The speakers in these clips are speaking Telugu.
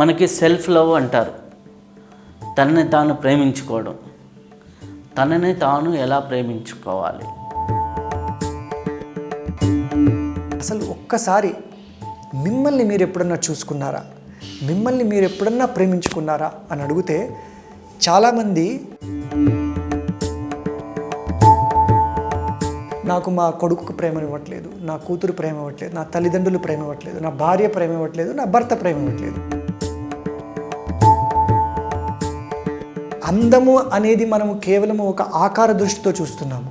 మనకి సెల్ఫ్ లవ్ అంటారు. తనని తాను ప్రేమించుకోవడం. తనని తాను ఎలా ప్రేమించుకోవాలి? అసలు ఒక్కసారి మిమ్మల్ని మీరు ఎప్పుడన్నా చూసుకున్నారా? మిమ్మల్ని మీరు ఎప్పుడన్నా ప్రేమించుకున్నారా? అని అడిగితే చాలామంది నాకు మా కొడుకు ప్రేమ ఇవ్వట్లేదు నా కూతురు ప్రేమ ఇవ్వట్లేదు నా తల్లిదండ్రులు ప్రేమ ఇవ్వట్లేదు నా భార్య ప్రేమ ఇవ్వట్లేదు నా భర్త ప్రేమ ఇవ్వట్లేదు. అందము అనేది మనము కేవలం ఒక ఆకార దృష్టితో చూస్తున్నాము.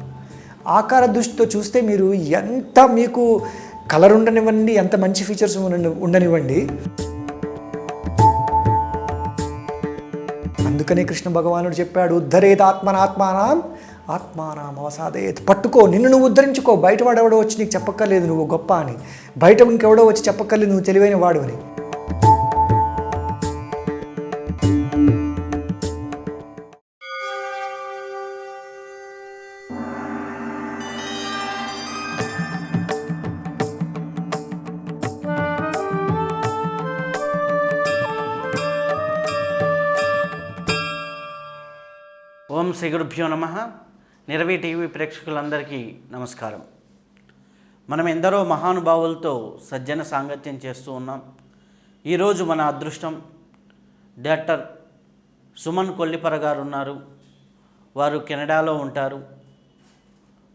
ఆకార దృష్టితో చూస్తే మీరు ఎంత మీకు కలర్ ఉండనివ్వండి ఎంత మంచి ఫీచర్స్ ఉండనివ్వండి. అందుకనే కృష్ణ భగవానుడు చెప్పాడు ఉద్ధరేత ఆత్మనాత్మానం ఆత్మానాం అవసాదేత్. పట్టుకో నిన్ను నువ్వు ఉద్ధరించుకో. బయట వాడెవడో వచ్చి నీకు చెప్పక్కర్లేదు నువ్వు గొప్ప అని. బయట ఇంకెవడో వచ్చి చెప్పక్కర్లేదు నువ్వు తెలివైన వాడు అని ఓం శ్రీ గురుభ్యో నమ. నిరవి టీవీ ప్రేక్షకులందరికీ నమస్కారం. మనం ఎందరో మహానుభావులతో సజ్జన సాంగత్యం చేస్తూ ఉన్నాం. ఈరోజు మన అదృష్టం డాక్టర్ సుమన్ కొల్లిపర గారు ఉన్నారు. వారు కెనడాలో ఉంటారు.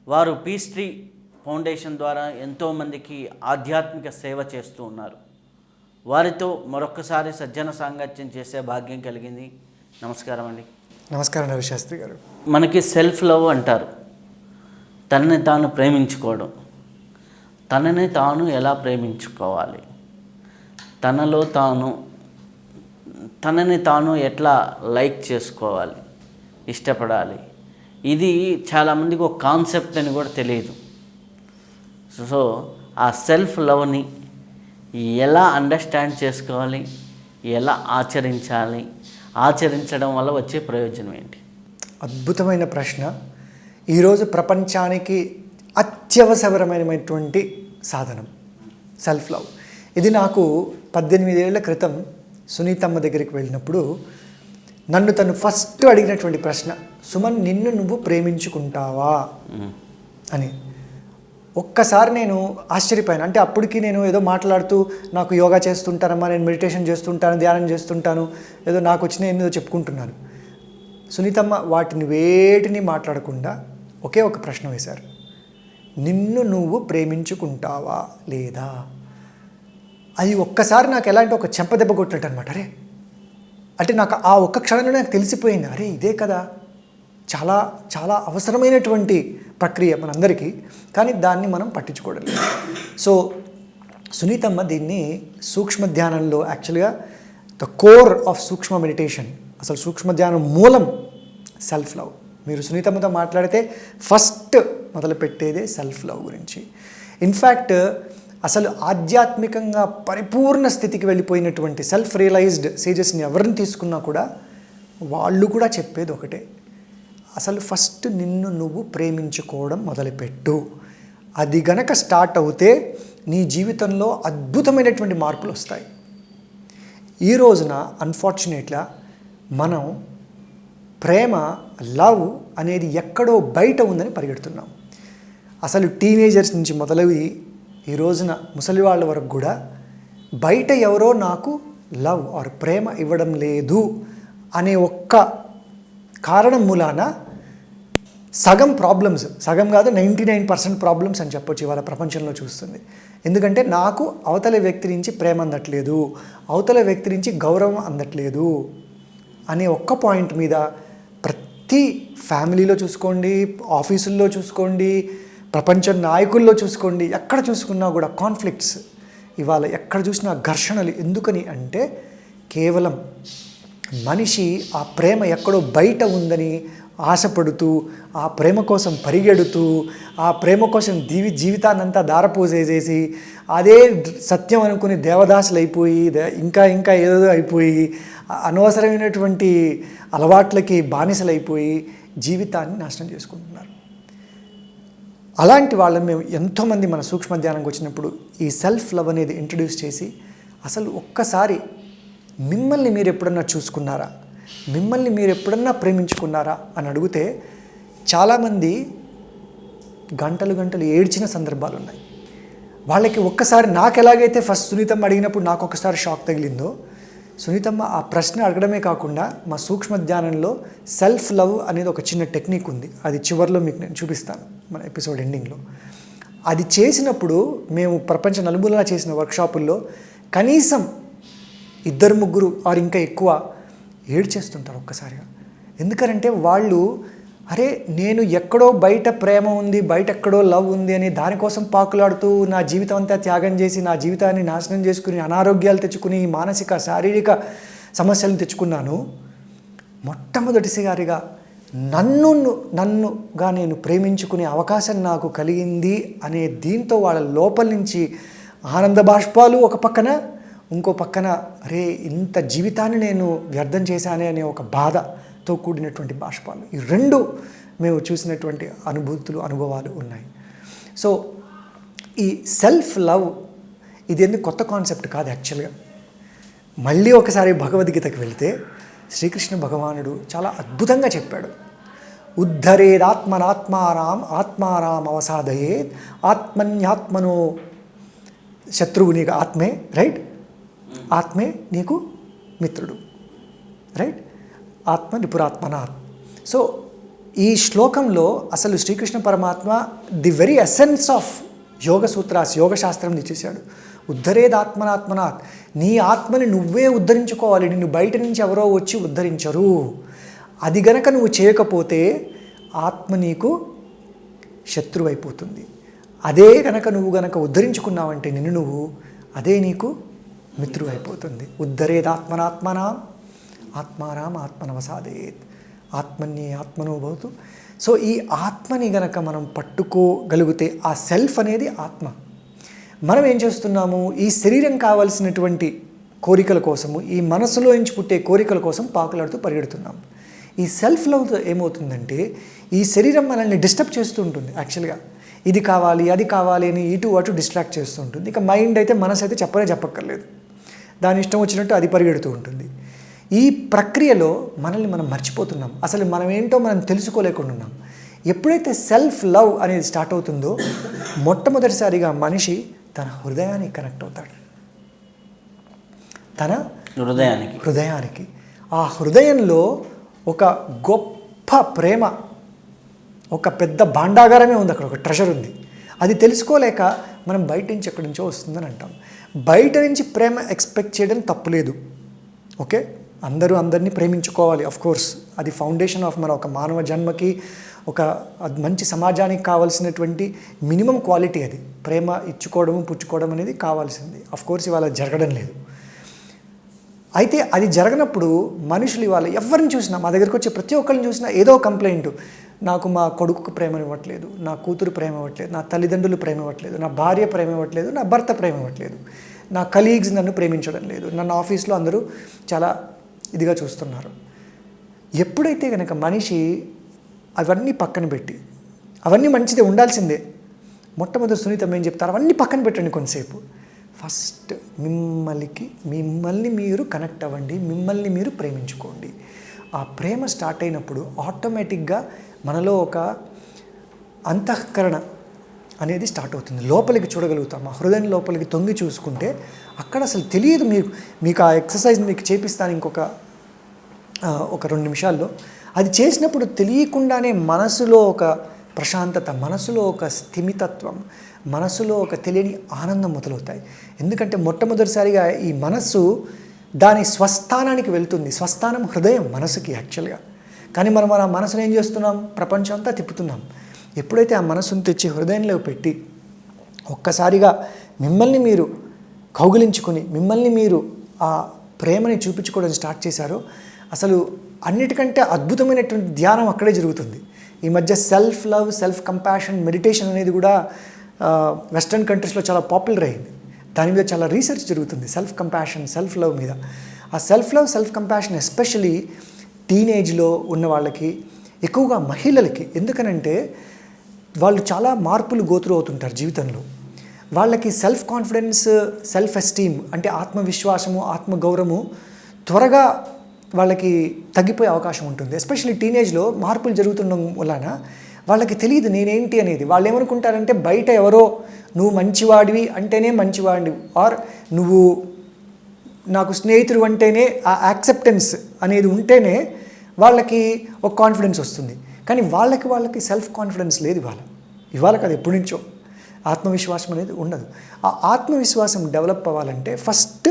వారు పీస్ ట్రీ ఫౌండేషన్ ద్వారా ఎంతోమందికి ఆధ్యాత్మిక సేవ చేస్తూ ఉన్నారు. వారితో మరొక్కసారి సజ్జన సాంగత్యం చేసే భాగ్యం కలిగింది. నమస్కారం అండి నమస్కారం రవిశాస్త్రి గారు. మనకి సెల్ఫ్ లవ్ అంటారు. తనని తాను ప్రేమించుకోవడం. తనని తాను ఎలా ప్రేమించుకోవాలి? తనలో తాను తనని తాను ఎట్లా లైక్ చేసుకోవాలి? ఇష్టపడాలి? ఇది చాలామందికి ఒక కాన్సెప్ట్ అని కూడా తెలియదు. సో ఆ సెల్ఫ్ లవ్ని ఎలా అండర్స్టాండ్ చేసుకోవాలి? ఎలా ఆచరించాలి? ఆచరించడం వల్ల వచ్చే ప్రయోజనం ఏంటి? అద్భుతమైన ప్రశ్న. ఈరోజు ప్రపంచానికి అత్యవసరమైనటువంటి సాధనం సెల్ఫ్ లవ్ ఇది నాకు పద్దెనిమిదేళ్ళ క్రితం సునీతమ్మ దగ్గరికి వెళ్ళినప్పుడు నన్ను తను ఫస్ట్ అడిగినటువంటి ప్రశ్న సుమన్ నిన్ను నువ్వు ప్రేమించుకుంటావా? అని. ఒక్కసారి నేను ఆశ్చర్యపోయాను. అంటే అప్పటికి నేను ఏదో మాట్లాడుతూ నాకు యోగా చేస్తుంటానమ్మా నేను మెడిటేషన్ చేస్తుంటాను ధ్యానం చేస్తుంటాను ఏదో నాకు వచ్చిన ఏదో చెప్పుకుంటున్నాను. సునీతమ్మ వాటిని వేటిని మాట్లాడకుండా ఒకే ఒక ప్రశ్న వేశారు. నిన్ను నువ్వు ప్రేమించుకుంటావా లేదా? అది ఒక్కసారి నాకు ఎలా అంటే ఒక చెంపదెబ్బ కొట్టినట్టు అనమాట అరే అంటే నాకు ఆ ఒక్క క్షణంలో నాకు తెలిసిపోయింది. అరే ఇదే కదా. చాలా చాలా అవసరమైనటువంటి ప్రక్రియ మనందరికీ కానీ దాన్ని మనం పట్టించుకోవడం సో సునీతమ్మ దీన్ని సూక్ష్మ ధ్యానంలో యాక్చువల్గా the core of sukshma meditation అసలు సూక్ష్మ ధ్యానం మూలం సెల్ఫ్ లవ్ మీరు సునీతమ్మతో మాట్లాడితే ఫస్ట్ మొదలుపెట్టేదే సెల్ఫ్ లవ్ గురించి. ఇన్ఫ్యాక్ట్ అసలు ఆధ్యాత్మికంగా పరిపూర్ణ స్థితికి వెళ్ళిపోయినటువంటి సెల్ఫ్ రియలైజ్డ్ సేజెస్ని ఎవరిని తీసుకున్నా కూడా వాళ్ళు కూడా చెప్పేది ఒకటే. అసలు ఫస్ట్ నిన్ను నువ్వు ప్రేమించుకోవడం మొదలుపెట్టు. అది గనక స్టార్ట్ అవుతే నీ జీవితంలో అద్భుతమైనటువంటి మార్పులు వస్తాయి. ఈ రోజున అన్ఫార్చునేట్గా మనం ప్రేమ లవ్ అనేది ఎక్కడో బయట ఉందని పరిగెడుతున్నాం. అసలు టీనేజర్స్ నుంచి మొదలవి ఈ రోజున ముసలి వాళ్ళ వరకు కూడా బయట ఎవరో నాకు లవ్ ఆర్ ప్రేమ ఇవ్వడం లేదు అనే ఒక్క కారణం మూలాన సగం ప్రాబ్లమ్స్ సగం కాదు నైంటీ నైన్ పర్సెంట్ ప్రాబ్లమ్స్ అని చెప్పొచ్చు ఇవాళ ప్రపంచంలో చూస్తుంది. ఎందుకంటే నాకు అవతల వ్యక్తి నుంచి ప్రేమ అందట్లేదు అవతల వ్యక్తి నుంచి గౌరవం అందట్లేదు అనే ఒక్క పాయింట్ మీద ప్రతి ఫ్యామిలీలో చూసుకోండి ఆఫీసుల్లో చూసుకోండి ప్రపంచ నాయకుల్లో చూసుకోండి ఎక్కడ చూసుకున్నా కూడా కాన్ఫ్లిక్ట్స్ ఇవాళ ఎక్కడ చూసినా ఘర్షణలు ఎందుకని అంటే కేవలం మనిషి ఆ ప్రేమ ఎక్కడో బయట ఉందని ఆశపడుతూ ఆ ప్రేమ కోసం పరిగెడుతూ ఆ ప్రేమ కోసం దీవి జీవితాన్నంతా దారపోసేసేసి అదే సత్యం అనుకుని దేవదాసులు అయిపోయి ఇంకా ఇంకా ఏదో అయిపోయి అనవసరమైనటువంటి అలవాట్లకి బానిసలైపోయి జీవితాన్ని నాశనం చేసుకుంటున్నారు. అలాంటి వాళ్ళని మేము ఎంతోమంది మన సూక్ష్మ ధ్యానంకి వచ్చినప్పుడు ఈ సెల్ఫ్ లవ్ అనేది ఇంట్రడ్యూస్ చేసి అసలు ఒక్కసారి మిమ్మల్ని మీరు ఎప్పుడన్నా చూసుకున్నారా? మిమ్మల్ని మీరు ఎప్పుడన్నా ప్రేమించుకున్నారా అని అడిగితే చాలామంది గంటలు గంటలు ఏడ్చిన సందర్భాలు ఉన్నాయి. వాళ్ళకి ఒక్కసారి నాకు ఎలాగైతే ఫస్ట్ సునీతమ్మ అడిగినప్పుడు నాకు ఒకసారి షాక్ తగిలిందో సునీతమ్మ ఆ ప్రశ్న అడగడమే కాకుండా మా సూక్ష్మ ధ్యానంలో సెల్ఫ్ లవ్ అనేది ఒక చిన్న టెక్నిక్ ఉంది. అది చివరిలో మీకు నేను చూపిస్తాను మన ఎపిసోడ్ ఎండింగ్లో. అది చేసినప్పుడు మేము ప్రపంచ నలుమూలన చేసిన వర్క్షాపుల్లో కనీసం ఇద్దరు ముగ్గురు ఆరు ఇంకా ఎక్కువ ఏడ్చేస్తుంటారు ఒక్కసారిగా. ఎందుకంటే వాళ్ళు అరే నేను ఎక్కడో బయట ప్రేమ ఉంది బయట ఎక్కడో లవ్ ఉంది అని దానికోసం పాకులాడుతూ నా జీవితం అంతా త్యాగం చేసి నా జీవితాన్ని నాశనం చేసుకుని అనారోగ్యాలు తెచ్చుకుని మానసిక శారీరక సమస్యలను తెచ్చుకున్నాను. మొట్టమొదటిసారిగా నన్ను నన్నుగా నేను ప్రేమించుకునే అవకాశం నాకు కలిగింది అనే దీంతో వాళ్ళ లోపల నుంచి ఆనంద బాష్పాలు ఒక పక్కన ఇంకో పక్కన అరే ఇంత జీవితాన్ని నేను వ్యర్థం చేశానే అనే ఒక బాధతో కూడినటువంటి బాష్పాలు. ఈ రెండు మేము చూసినటువంటి అనుభూతులు అనుభవాలు ఉన్నాయి. సో ఈ సెల్ఫ్ లవ్ ఇది ఎందుకు కొత్త కాన్సెప్ట్ కాదు యాక్చువల్గా. మళ్ళీ ఒకసారి భగవద్గీతకు వెళితే శ్రీకృష్ణ భగవానుడు చాలా అద్భుతంగా చెప్పాడు. ఉద్ధరేదాత్మనాత్మారాం ఆత్మారాం అవసాదయేత్ ఆత్మన్యాత్మనో శత్రువు నీకు ఆత్మే రైట్? ఆత్మే నీకు మిత్రుడు. రైట్ ఆత్మ నిపురాత్మనాత్ సో ఈ శ్లోకంలో అసలు శ్రీకృష్ణ పరమాత్మ the very essence of yoga sutras యోగ శాస్త్రం ఇచ్చేసాడు ఉద్ధరేదాత్మనాత్మనాత్ నీ ఆత్మని నువ్వే ఉద్ధరించుకోవాలి. నిన్ను బయట నుంచి ఎవరో వచ్చి ఉద్ధరించరు. అది గనక నువ్వు చేయకపోతే ఆత్మ నీకు శత్రువైపోతుంది. అదే గనక నువ్వు గనక ఉద్ధరించుకున్నావంటే నిన్ను నువ్వు అదే నీకు మిత్రువు అయిపోతుంది ఉద్ధరేదాత్మనాత్మనా ఆత్మారాం ఆత్మనవసాదేత్ ఆత్మని ఆత్మనోభవతు సో ఈ ఆత్మని గనక మనం పట్టుకోగలిగితే ఆ సెల్ఫ్ అనేది ఆత్మ. మనం ఏం చేస్తున్నాము? ఈ శరీరం కావాల్సినటువంటి కోరికల కోసము ఈ మనసులో ఎంచుకుంటే పుట్టే కోరికల కోసం పాకులాడుతూ పరిగెడుతున్నాం. ఈ సెల్ఫ్ లవ్ ఏమవుతుందంటే ఈ శరీరం మనల్ని డిస్టర్బ్ చేస్తూ ఉంటుంది యాక్చువల్గా. ఇది కావాలి అది కావాలి అని ఇటు అటు డిస్ట్రాక్ట్ చేస్తూ ఉంటుంది. ఇక మైండ్ అయితే మనసు అయితే చెప్పనే చెప్పక్కర్లేదు. దాని ఇష్టం వచ్చినట్టు అది పరిగెడుతూ ఉంటుంది. ఈ ప్రక్రియలో మనల్ని మనం మర్చిపోతున్నాం. అసలు మనం ఏంటో మనం తెలుసుకోలేకుండా ఉన్నాం. ఎప్పుడైతే సెల్ఫ్ లవ్ అనేది స్టార్ట్ అవుతుందో మొట్టమొదటిసారిగా మనిషి తన హృదయానికి కనెక్ట్ అవుతాడు. తన హృదయానికి. హృదయానికి. ఆ హృదయంలో ఒక గొప్ప ప్రేమ ఒక పెద్ద భాండాగారమే ఉంది అక్కడ ఒక ట్రెషర్ ఉంది. అది తెలుసుకోలేక మనం బయట నుంచి ఎక్కడి నుంచో వస్తుందని అంటాం. బయట నుంచి ప్రేమ ఎక్స్పెక్ట్ చేయడం తప్పులేదు. ఓకే? అందరూ అందరినీ ప్రేమించుకోవాలి ఆఫ్ కోర్స్ అది ఫౌండేషన్ ఆఫ్ మన ఒక మానవ జన్మకి ఒక మంచి సమాజానికి కావాల్సినటువంటి మినిమం క్వాలిటీ అది. ప్రేమ ఇచ్చుకోవడము పుచ్చుకోవడం అనేది కావాల్సింది. ఆఫ్ కోర్స్ ఇవాళ జరగడం లేదు. అయితే అది జరగనప్పుడు మనుషులు ఇవాళ ఎవరిని చూసినా మా దగ్గరికి వచ్చే ప్రతి ఒక్కరిని చూసినా ఏదో కంప్లైంట్ నాకు మా కొడుకు ప్రేమ ఇవ్వట్లేదు నా కూతురు ప్రేమ ఇవ్వట్లేదు నా తల్లిదండ్రులు ప్రేమ ఇవ్వట్లేదు నా భార్య ప్రేమ ఇవ్వట్లేదు నా భర్త ప్రేమ ఇవ్వట్లేదు. నా కలీగ్స్ నన్ను ప్రేమించడం లేదు. నన్ను ఆఫీస్లో అందరూ చాలా ఇదిగా చూస్తున్నారు. ఎప్పుడైతే కనుక మనిషి అవన్నీ పక్కన పెట్టి అవన్నీ మంచిదే ఉండాల్సిందే. మొట్టమొదటి సునీతం ఏం చెప్తారు? అవన్నీ పక్కన పెట్టండి కొంతసేపు. ఫస్ట్ మిమ్మల్నికి మిమ్మల్ని మీరు కనెక్ట్ అవ్వండి మిమ్మల్ని మీరు ప్రేమించుకోండి. ఆ ప్రేమ స్టార్ట్ అయినప్పుడు ఆటోమేటిక్గా మనలో ఒక అంతఃకరణ అనేది స్టార్ట్ అవుతుంది. లోపలికి చూడగలుగుతాం. ఆ హృదయం లోపలికి తొంగి చూసుకుంటే అక్కడ అసలు తెలియదు మీకు మీకు ఆ ఎక్సర్సైజ్ మీకు చేపిస్తాను ఇంకొక ఒక రెండు నిమిషాల్లో. అది చేసినప్పుడు తెలియకుండానే మనసులో ఒక ప్రశాంతత మనసులో ఒక స్థిమితత్వం మనసులో ఒక తెలియని ఆనందం మొదలవుతాయి. ఎందుకంటే మొట్టమొదటిసారిగా ఈ మనస్సు దాని స్వస్థానానికి వెళ్తుంది. స్వస్థానం హృదయం మనసుకి యాక్చువల్గా కానీ మనం మన మనసును ఏం చేస్తున్నాం? ప్రపంచం అంతా తిప్పుతున్నాం. ఎప్పుడైతే ఆ మనసును తెచ్చి హృదయంలో పెట్టి ఒక్కసారిగా మిమ్మల్ని మీరు కౌగిలించుకొని మిమ్మల్ని మీరు ఆ ప్రేమని చూపించుకోవడం స్టార్ట్ చేశారో అసలు అన్నిటికంటే అద్భుతమైనటువంటి ధ్యానం అక్కడే జరుగుతుంది. ఈ మధ్య self love self compassion meditation అనేది కూడా వెస్ట్రన్ కంట్రీస్లో చాలా పాపులర్ అయింది. దాని మీద చాలా రీసెర్చ్ జరుగుతుంది. సెల్ఫ్ కంపాషన్ సెల్ఫ్ లవ్ మీద. ఆ self love self compassion especially టీనేజ్లో ఉన్న వాళ్ళకి ఎక్కువగా మహిళలకి ఎందుకనంటే వాళ్ళు చాలా మార్పులు గోత్రు అవుతుంటారు జీవితంలో. వాళ్ళకి సెల్ఫ్ కాన్ఫిడెన్స్ సెల్ఫ్ ఎస్టీమ్ అంటే ఆత్మవిశ్వాసము ఆత్మగౌరవము త్వరగా వాళ్ళకి తగ్గిపోయే అవకాశం ఉంటుంది. ఎస్పెషల్లీ టీనేజ్లో మార్పులు జరుగుతుండడం వలన వాళ్ళకి తెలియదు నేనేంటి అనేది. వాళ్ళు ఏమనుకుంటారంటే బయట ఎవరో నువ్వు మంచివాడివి అంటేనే మంచివాడివి ఆర్ నువ్వు నాకు స్నేహితుడు అంటేనే ఆ యాక్సెప్టెన్స్ అనేది ఉంటేనే వాళ్ళకి ఒక కాన్ఫిడెన్స్ వస్తుంది. కానీ వాళ్ళకి వాళ్ళకి సెల్ఫ్ కాన్ఫిడెన్స్ లేదు ఇవాళ. ఇవాళ కాదు ఎప్పటి నుంచో. ఆత్మవిశ్వాసం అనేది ఉండదు. ఆ ఆత్మవిశ్వాసం డెవలప్ అవ్వాలంటే ఫస్ట్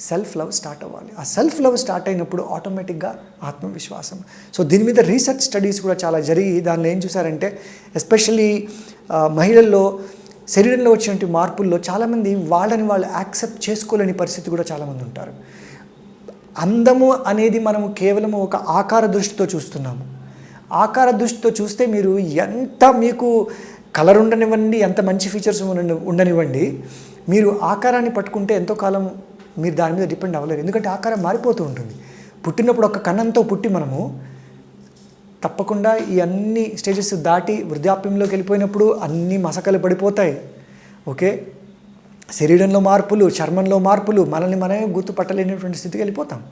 సెల్ఫ్ లవ్ స్టార్ట్ అవ్వాలి. ఆ సెల్ఫ్ లవ్ స్టార్ట్ అయినప్పుడు ఆటోమేటిక్గా ఆత్మవిశ్వాసం. సో దీని మీద రీసెర్చ్ స్టడీస్ కూడా చాలా జరిగి దానిలో ఏం చూసారంటే ఎస్పెషల్లీ మహిళల్లో శరీరంలో వచ్చినటువంటి మార్పుల్లో చాలామంది వాళ్ళని వాళ్ళు యాక్సెప్ట్ చేసుకోలేని పరిస్థితి కూడా చాలామంది ఉంటారు. అందము అనేది మనము కేవలం ఒక ఆకార దృష్టితో చూస్తున్నాము. ఆకార దృష్టితో చూస్తే మీరు ఎంత మీకు కలర్ ఉండనివ్వండి ఎంత మంచి ఫీచర్స్ ఉండ- ఉండనివ్వండి మీరు ఆకారాన్ని పట్టుకుంటే ఎంతో కాలం మీరు దాని మీద డిపెండ్ అవ్వలేరు. ఎందుకంటే ఆకారం మారిపోతూ ఉంటుంది. పుట్టినప్పుడు ఒక కన్నంతో పుట్టి మనము తప్పకుండా ఈ అన్ని స్టేజెస్ దాటి వృద్ధాప్యంలోకి వెళ్ళిపోయినప్పుడు అన్ని మసకలు పడిపోతాయి. ఓకే? శరీరంలో మార్పులు చర్మంలో మార్పులు మనల్ని మనమే గుర్తుపట్టలేనటువంటి స్థితికి వెళ్ళిపోతాం.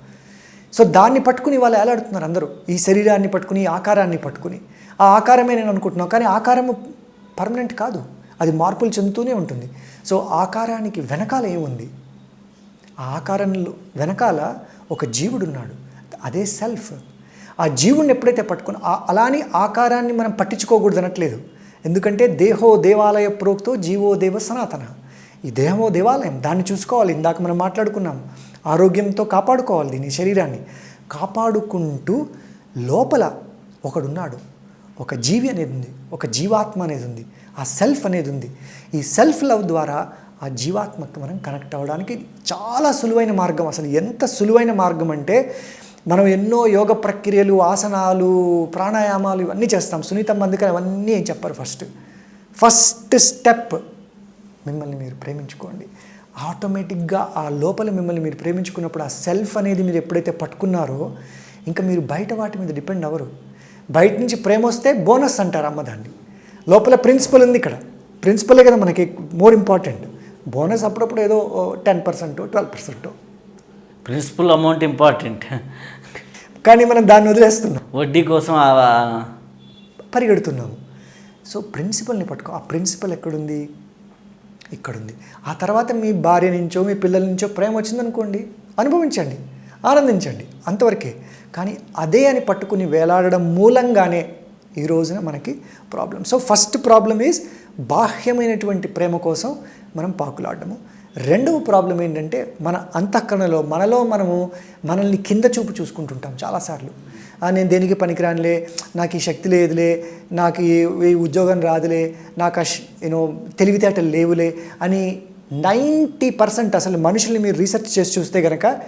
సో దాన్ని పట్టుకుని వాళ్ళు ఏలాడుతున్నారు అందరూ. ఈ శరీరాన్ని పట్టుకుని ఈ ఆకారాన్ని పట్టుకుని. ఆ ఆకారమే నేను అనుకుంటున్నాను కానీ ఆకారము పర్మనెంట్ కాదు. అది మార్పులు చెందుతూనే ఉంటుంది. సో ఆకారానికి వెనకాల ఏముంది? ఆ ఆకారంలో వెనకాల ఒక జీవుడు ఉన్నాడు అదే సెల్ఫ్. ఆ జీవుడిని ఎప్పుడైతే పట్టుకుని ఆ- అలాని ఆకారాన్ని మనం పట్టించుకోకూడదు అనట్లేదు. ఎందుకంటే దేహో దేవాలయ ప్రోక్తో జీవో దేవ సనాతన. ఈ దేహమో దేవాలయం దాన్ని చూసుకోవాలి. ఇందాక మనం మాట్లాడుకున్నాం. ఆరోగ్యంతో కాపాడుకోవాలి దీని శరీరాన్ని. కాపాడుకుంటూ లోపల ఒకడున్నాడు. ఒక జీవి అనేది ఉంది. ఒక జీవాత్మ అనేది ఉంది. ఆ సెల్ఫ్ అనేది ఉంది. ఈ సెల్ఫ్ లవ్ ద్వారా ఆ జీవాత్మకు మనం కనెక్ట్ అవ్వడానికి చాలా సులువైన మార్గం. అసలు ఎంత సులువైన మార్గం అంటే మనం ఎన్నో యోగ ప్రక్రియలు ఆసనాలు ప్రాణాయామాలు ఇవన్నీ చేస్తాం. సునీతమ్మ అందుకని అవన్నీ ఏం చెప్పరు ఫస్ట్ ఫస్ట్ స్టెప్ మిమ్మల్ని మీరు ప్రేమించుకోండి. ఆటోమేటిక్గా ఆ లోపల మిమ్మల్ని మీరు ప్రేమించుకున్నప్పుడు ఆ సెల్ఫ్ అనేది మీరు ఎప్పుడైతే పట్టుకున్నారో ఇంకా మీరు బయట వాటి మీద డిపెండ్ అవ్వరు. బయట నుంచి ప్రేమ వస్తే బోనస్ అంటారు అమ్మ దాన్ని. లోపల ప్రిన్సిపల్ ఉంది ఇక్కడ. ప్రిన్సిపలే కదా మనకి మోర్ ఇంపార్టెంట్ బోనస్ అప్పుడప్పుడు ఏదో ten percent twelve percent. Principal amount important. కానీ మనం దాన్ని వదిలేస్తున్నాం. వడ్డీ కోసం పరిగెడుతున్నాము. సో ప్రిన్సిపల్ని పట్టుకో. ఆ ప్రిన్సిపల్ ఎక్కడుంది? ఇక్కడుంది. ఆ తర్వాత మీ భార్య నుంచో మీ పిల్లల నుంచో ప్రేమ వచ్చిందనుకోండి అనుభవించండి ఆనందించండి అంతవరకే. కానీ అదే అని పట్టుకుని వేలాడడం మూలంగానే ఈ రోజున మనకి problem so first problem is బాహ్యమైనటువంటి ప్రేమ కోసం మనం పాకులాడము. రెండవ ప్రాబ్లం ఏంటంటే మన అంతఃకరణలో మనలో మనము మనల్ని కింద చూపు చూసుకుంటుంటాం చాలాసార్లు. నేను దేనికి పనికిరానిలే? నాకు ఈ శక్తి లేదులే. నాకు ఈ ఉద్యోగం రాదులే. నాకు యూనో తెలివితేటలు లేవులే అని నైంటీ పర్సెంట్ అసలు మనుషుల్ని మీరు రీసెర్చ్ చేసి చూస్తే కనుక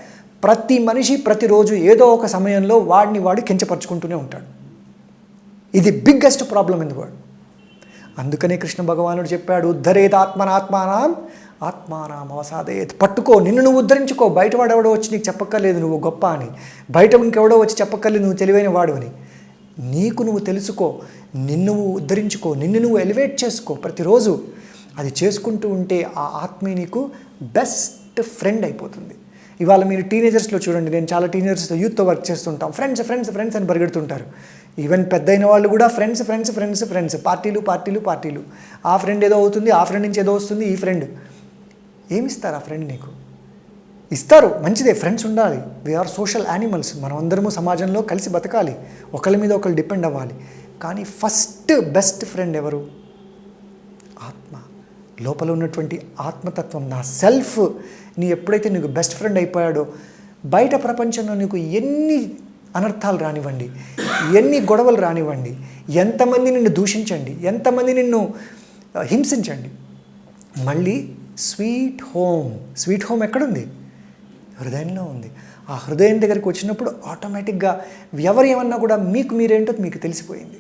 ప్రతి మనిషి ప్రతిరోజు ఏదో ఒక సమయంలో వాడిని వాడు కించపరుచుకుంటూనే ఉంటాడు. ఇది biggest problem in the world. అందుకనే కృష్ణ భగవానుడు చెప్పాడు ఉద్ధరేత ఆత్మనాత్మానం ఆత్మానాం అవసాదేత్ పట్టుకో నిన్ను నువ్వు ఉద్ధరించుకో. బయట వాడెవడో వచ్చి నీకు చెప్పక్కర్లేదు నువ్వు గొప్ప అని. బయట ఇంకెవడో వచ్చి చెప్పక్కర్లేదు నువ్వు తెలివైన వాడు అని. నీకు నువ్వు తెలుసుకో నిన్ను నువ్వు ఉద్ధరించుకో నిన్ను నువ్వు ఎలివేట్ చేసుకో ప్రతిరోజు. అది చేసుకుంటూ ఉంటే ఆ ఆత్మే నీకు బెస్ట్ ఫ్రెండ్ అయిపోతుంది. ఇవాళ మీరు టీనేజర్స్లో చూడండి నేను చాలా టీనేజర్స్తో యూత్తో వర్క్ చేస్తుంటాం. ఫ్రెండ్స్ ఫ్రెండ్స్ ఫ్రెండ్స్ అని పరిగెడుతుంటారు. ఈవెన్ పెద్ద అయిన వాళ్ళు కూడా ఫ్రెండ్స్ ఫ్రెండ్స్ ఫ్రెండ్స్ ఫ్రెండ్స్ పార్టీలు పార్టీలు పార్టీలు. ఆ ఫ్రెండ్ ఏదో అవుతుంది ఆ ఫ్రెండ్ నుంచి ఏదో వస్తుంది ఈ ఫ్రెండ్ ఏమిస్తారు ఆ ఫ్రెండ్ నీకు? ఇస్తారు మంచిదే ఫ్రెండ్స్ ఉండాలి. వీఆర్ సోషల్ యానిమల్స్ మనం అందరము సమాజంలో కలిసి బతకాలి. ఒకరి మీద ఒకరు డిపెండ్ అవ్వాలి. కానీ ఫస్ట్ బెస్ట్ ఫ్రెండ్ ఎవరు? ఆత్మ. లోపల ఉన్నటువంటి ఆత్మతత్వం నా సెల్ఫ్ నీ ఎప్పుడైతే నీకు బెస్ట్ ఫ్రెండ్ అయిపోయాడో బయట ప్రపంచంలో నీకు ఎన్ని అనర్థాలు రానివ్వండి ఎన్ని గొడవలు రానివ్వండి ఎంతమంది నిన్ను దూషించండి ఎంతమంది నిన్ను హింసించండి. మళ్ళీ స్వీట్ హోమ్ స్వీట్ హోమ్ ఎక్కడుంది? హృదయంలో ఉంది. ఆ హృదయం దగ్గరికి వచ్చినప్పుడు ఆటోమేటిక్గా ఎవరు ఏమన్నా కూడా మీకు మీరేంటో మీకు తెలిసిపోయింది.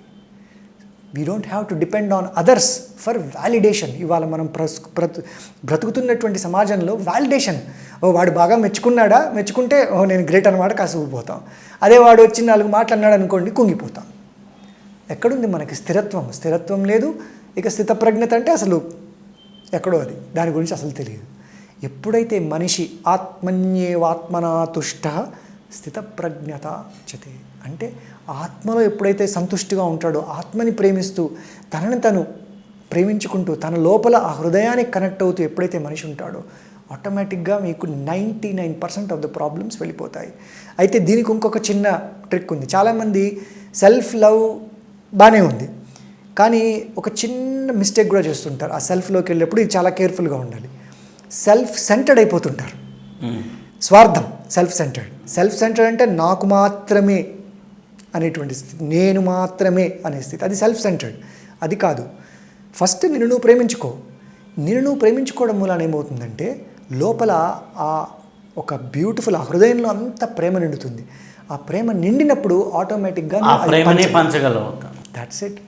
We don't have to depend on others for validation ఇవాళ మనం ప్రస్ బ్రతు బ్రతుకుతున్నటువంటి సమాజంలో వ్యాలిడేషన్ ఓ వాడు బాగా మెచ్చుకున్నాడా? మెచ్చుకుంటే ఓ నేను గ్రేట్ అనమాట కాసి అదే వాడు వచ్చి నాలుగు మాటలు అన్నాడు అనుకోండి కుంగిపోతాం. ఎక్కడుంది మనకి స్థిరత్వం? స్థిరత్వం లేదు. ఇక స్థితప్రజ్ఞత అంటే అసలు ఎక్కడో అది. దాని గురించి అసలు తెలియదు. ఎప్పుడైతే మనిషి ఆత్మన్యేవాత్మనా తుష్ట స్థితప్రజ్ఞత చతే. అంటే ఆత్మలో ఎప్పుడైతే సంతుష్టిగా ఉంటాడో ఆత్మని ప్రేమిస్తూ తనని తను ప్రేమించుకుంటూ తన లోపల ఆ హృదయానికి కనెక్ట్ అవుతూ ఎప్పుడైతే మనిషి ఉంటాడో ఆటోమేటిక్గా మీకు ninety nine percent of the problems వెళ్ళిపోతాయి. అయితే దీనికి ఇంకొక చిన్న ట్రిక్ ఉంది. చాలామంది సెల్ఫ్ లవ్ బాగానే ఉంది. కానీ ఒక చిన్న మిస్టేక్ కూడా చేస్తుంటారు. ఆ సెల్ఫ్లోకి వెళ్ళేప్పుడు ఇది చాలా కేర్ఫుల్గా ఉండాలి. సెల్ఫ్ సెంటర్డ్ అయిపోతుంటారు స్వార్థం సెల్ఫ్ సెంటర్డ్ సెల్ఫ్ సెంటర్డ్ అంటే నాకు మాత్రమే అనేటువంటి స్థితి. నేను మాత్రమే అనే స్థితి. అది సెల్ఫ్ సెంటర్డ్ అది కాదు. ఫస్ట్ నిన్ను నువ్వు ప్రేమించుకో. నిన్ను నువ్వు ప్రేమించుకోవడం మూలాన ఏమవుతుందంటే లోపల ఆ ఒక బ్యూటిఫుల్ ఆ హృదయంలో అంత ప్రేమ నిండుతుంది. ఆ ప్రేమ నిండినప్పుడు ఆటోమేటిక్గా దాట్స్ ఇట్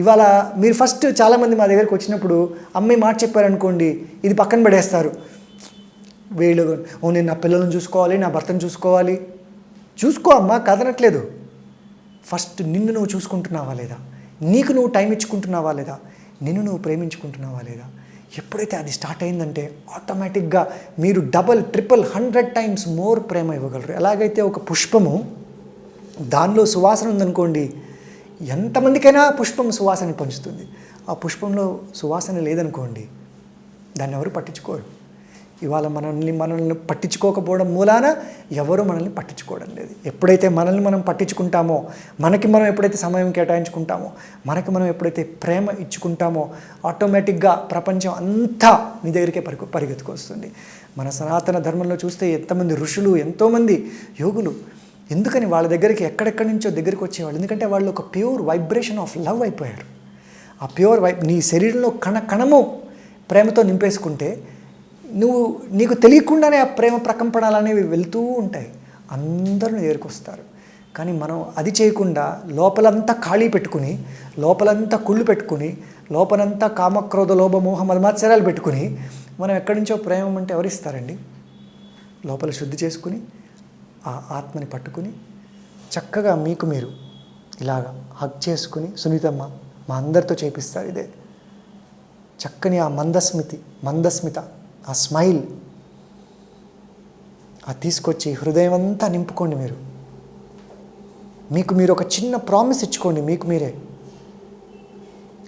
ఇవాళ మీరు ఫస్ట్ చాలామంది మా దగ్గరికి వచ్చినప్పుడు అమ్మాయి మాట చెప్పారనుకోండి ఇది పక్కన పడేస్తారు. వీళ్ళు ఓ నేను నా పిల్లలను చూసుకోవాలి నా భర్తను చూసుకోవాలి. చూసుకో అమ్మా కదనట్లేదు. ఫస్ట్ నిన్ను నువ్వు చూసుకుంటున్నావా లేదా? నీకు నువ్వు టైం ఇచ్చుకుంటున్నావా లేదా? నిన్ను నువ్వు ప్రేమించుకుంటున్నావా లేదా? ఎప్పుడైతే అది స్టార్ట్ అయిందంటే ఆటోమేటిక్గా మీరు double triple hundred times more ప్రేమ ఇవ్వగలరు. ఎలాగైతే ఒక పుష్పము దానిలో సువాసన ఉందనుకోండి ఎంతమందికైనా పుష్పం సువాసన పంచుతుంది. ఆ పుష్పంలో సువాసన లేదనుకోండి దాన్ని ఎవరు పట్టించుకోరు. ఇవాళ మనల్ని మనల్ని పట్టించుకోకపోవడం మూలాన ఎవరు మనల్ని పట్టించుకోవడం లేదు. ఎప్పుడైతే మనల్ని మనం పట్టించుకుంటామో మనకి మనం ఎప్పుడైతే సమయం కేటాయించుకుంటామో మనకి మనం ఎప్పుడైతే ప్రేమ ఇచ్చుకుంటామో ఆటోమేటిక్గా ప్రపంచం అంతా మీ దగ్గరికే పరిగె పరిగెత్తుకొస్తుంది మన సనాతన ధర్మంలో చూస్తే ఎంతమంది ఋషులు ఎంతోమంది యోగులు ఎందుకని వాళ్ళ దగ్గరికి ఎక్కడెక్కడి నుంచో దగ్గరికి వచ్చేవాళ్ళు? ఎందుకంటే వాళ్ళు ఒక ప్యూర్ వైబ్రేషన్ ఆఫ్ లవ్ అయిపోయారు. ఆ ప్యూర్ వై నీ శరీరంలో కణ కణము ప్రేమతో నింపేసుకుంటే నువ్వు నీకు తెలియకుండానే ఆ ప్రేమ ప్రకంపనలు అనేవి వెళ్తూ ఉంటాయి. అందరూ నీ కానీ మనం అది చేయకుండా లోపలంతా ఖాళీ పెట్టుకుని లోపలంతా కుళ్ళు పెట్టుకుని లోపలంతా కామక్రోధ లోభ మోహ మదమాత్సరాలు పెట్టుకుని మనం ఎక్కడి నుంచో ప్రేమ అంటే ఎవరిస్తారండి? లోపల శుద్ధి చేసుకుని ఆ ఆత్మని పట్టుకుని చక్కగా మీకు మీరు ఇలాగా హక్ చేసుకుని సునీతమ్మ మా అందరితో చేపిస్తారు ఇదే. చక్కని ఆ మందస్మితి మందస్మిత. ఆ స్మైల్ ఆ తీసుకొచ్చి హృదయం అంతా నింపుకోండి మీరు. మీకు మీరు ఒక చిన్న ప్రామిస్ ఇచ్చుకోండి మీకు మీరే.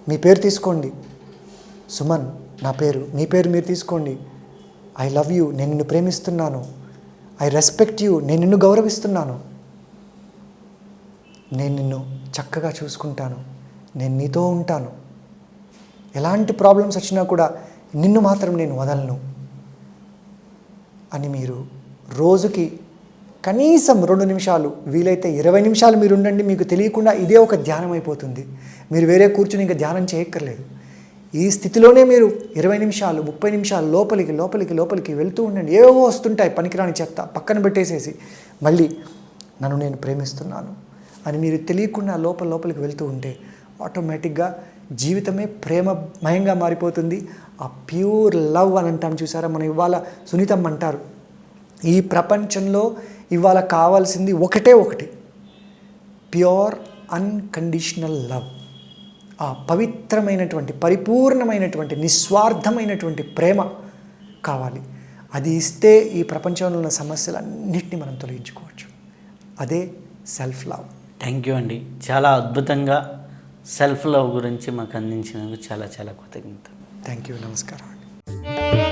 మీ పేరు తీసుకోండి. సుమన్ నా పేరు. మీ పేరు మీరు తీసుకోండి. ఐ లవ్ యూ నేను నిన్ను ప్రేమిస్తున్నాను. ఐ రెస్పెక్ట్ యూ నేను నిన్ను గౌరవిస్తున్నాను. నేను నిన్ను చక్కగా చూసుకుంటాను. నేను నీతో ఉంటాను. ఎలాంటి ప్రాబ్లమ్స్ వచ్చినా కూడా నిన్ను మాత్రం నేను వదలను అని మీరు రోజుకి కనీసం రెండు నిమిషాలు వీలైతే ఇరవై నిమిషాలు మీరు ఉండండి మీకు తెలియకుండా ఇదే ఒక ధ్యానం అయిపోతుంది. మీరు వేరే కూర్చుని ఇంకా ధ్యానం చేయక్కర్లేదు. ఈ స్థితిలోనే మీరు ఇరవై నిమిషాలు ముప్పై నిమిషాలు లోపలికి లోపలికి లోపలికి వెళ్తూ ఉండండి. ఏవో వస్తుంటాయి పనికిరాని చెత్త పక్కన పెట్టేసేసి మళ్ళీ నన్ను నేను ప్రేమిస్తున్నాను అని మీరు తెలియకుండా లోపల లోపలికి వెళ్తూ ఉంటే ఆటోమేటిక్గా జీవితమే ప్రేమమయంగా మారిపోతుంది. ఆ ప్యూర్ లవ్ అని అంటాం చూసారా? మనం ఇవాళ సునీతం అంటారు. ఈ ప్రపంచంలో ఇవాళ కావాల్సింది ఒకటే ఒకటి. Pure unconditional love. ఆ పవిత్రమైనటువంటి పరిపూర్ణమైనటువంటి నిస్వార్థమైనటువంటి ప్రేమ కావాలి. అది ఇస్తే ఈ ప్రపంచంలో ఉన్న సమస్యలన్నింటినీ మనం తొలగించుకోవచ్చు. అదే సెల్ఫ్ లవ్. థ్యాంక్ యూ అండి. చాలా అద్భుతంగా సెల్ఫ్ లవ్ గురించి మాకు అందించినందుకు చాలా చాలా కృతజ్ఞత. థ్యాంక్ యూ నమస్కారం. అండి